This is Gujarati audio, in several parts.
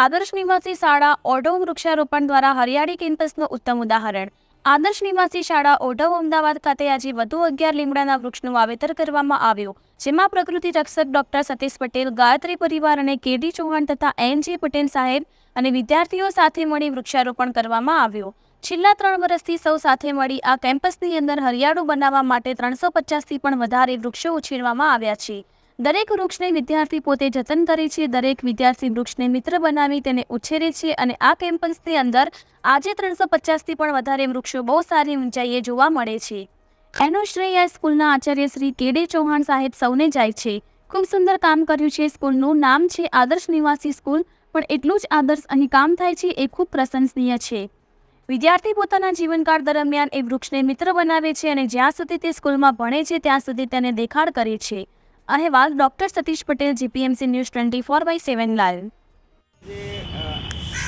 આદર્શ નિવાસી શાળા ઓઢવ વૃક્ષારોપણ દ્વારા હરિયાળી કેમ્પસનું ઉત્તમ ઉદાહરણ. આદર્શ નિવાસી શાળા ઓઢવ અમદાવાદ ખાતે આજે વધુ અગિયાર લીમડાના વૃક્ષનું વાવેતર કરવામાં આવ્યું, જેમાં પ્રકૃતિ રક્ષક ડોક્ટર સતીશ પટેલ, ગાયત્રી પરિવાર અને કેડી ચૌહાણ તથા એન જે પટેલ સાહેબ અને વિદ્યાર્થીઓ સાથે મળી વૃક્ષારોપણ કરવામાં આવ્યું. છેલ્લા ત્રણ વર્ષથી સૌ સાથે મળી આ કેમ્પસની અંદર હરિયાળું બનાવવા માટે ત્રણસો પચાસથી પણ વધારે વૃક્ષો ઉછેરવામાં આવ્યા છે. દરેક વૃક્ષને વિદ્યાર્થી પોતે જતન કરે છે, દરેક વિદ્યાર્થી વૃક્ષને મિત્ર બનાવી તેને ઉછેરે છે અને આ કેમ્પસની અંદર આજે ત્રણસો પચાસથી પણ વધારે વૃક્ષો બહુ સારી ઊંચાઈએ જોવા મળે છે. એનો શ્રેય સ્કૂલના આચાર્ય શ્રી કેડે ચૌહાણ સાહેબ સૌને જાય છે. ખૂબ સુંદર કામ કર્યું છે સ્કૂલનું નામ છે આદર્શ નિવાસી સ્કૂલ, પણ એટલું જ આદર્શ અહીં કામ થાય છે એ ખૂબ પ્રશંસનીય છે. વિદ્યાર્થી પોતાના જીવનકાળ દરમિયાન એ વૃક્ષને મિત્ર બનાવે છે અને જ્યાં સુધી તે સ્કૂલમાં ભણે છે, ત્યાં સુધી તેને દેખાડ કરે છે. અહેવાલ doctor Satish Patel, GPMC news twenty four by seven live.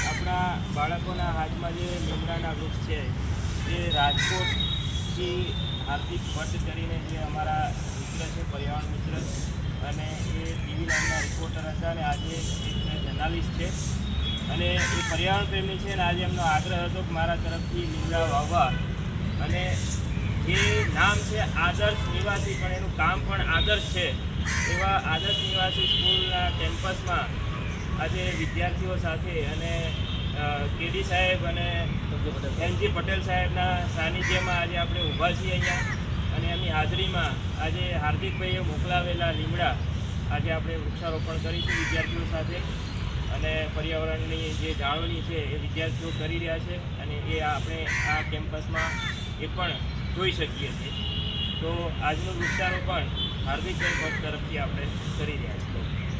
આપણા બાળકોના હાથમાં જે લીમડાના વૃક્ષ છે જે રાજકોટથી હાર્દિક ભટ્ટ કરીને જે અમારા મિત્ર છે, પર્યાવરણ મિત્ર. અને એ ટીવી લાઈનના રિપોર્ટર હતા અને આજે એક જર્નાલિસ્ટ છે. અને એ પર્યાવરણ પ્રેમી છે અને આજે એમનો આગ્રહ હતો કે મારા તરફથી લીમડા વાવવા. અને જે નામ છે આદર્શ નિવાસી, પણ એનું કામ પણ આદર્શ છે. એવા આદર્શ નિવાસી સ્કૂલના કેમ્પસમાં આજે વિદ્યાર્થીઓ સાથે અને કેડી સાહેબ અને એનજી પટેલ સાહેબના સાનિધ્યમાં આજે આપણે ઊભા છીએ અહીંયા. અને એમની હાજરીમાં આજે હાર્દિકભાઈએ મોકલાવેલા લીમડા આજે આપણે વૃક્ષારોપણ કરીશું વિદ્યાર્થીઓ સાથે. અને પર્યાવરણની જે જાળવણી છે એ વિદ્યાર્થીઓ કરી રહ્યા છે અને એ આપણે આ કેમ્પસમાં એ પણ જોઈ શકીએ છીએ. તો આજનું વૃક્ષારોપણ હાર્દિક ભાઈ ભટ્ટ તરફથી આપણે કરી રહ્યા છીએ.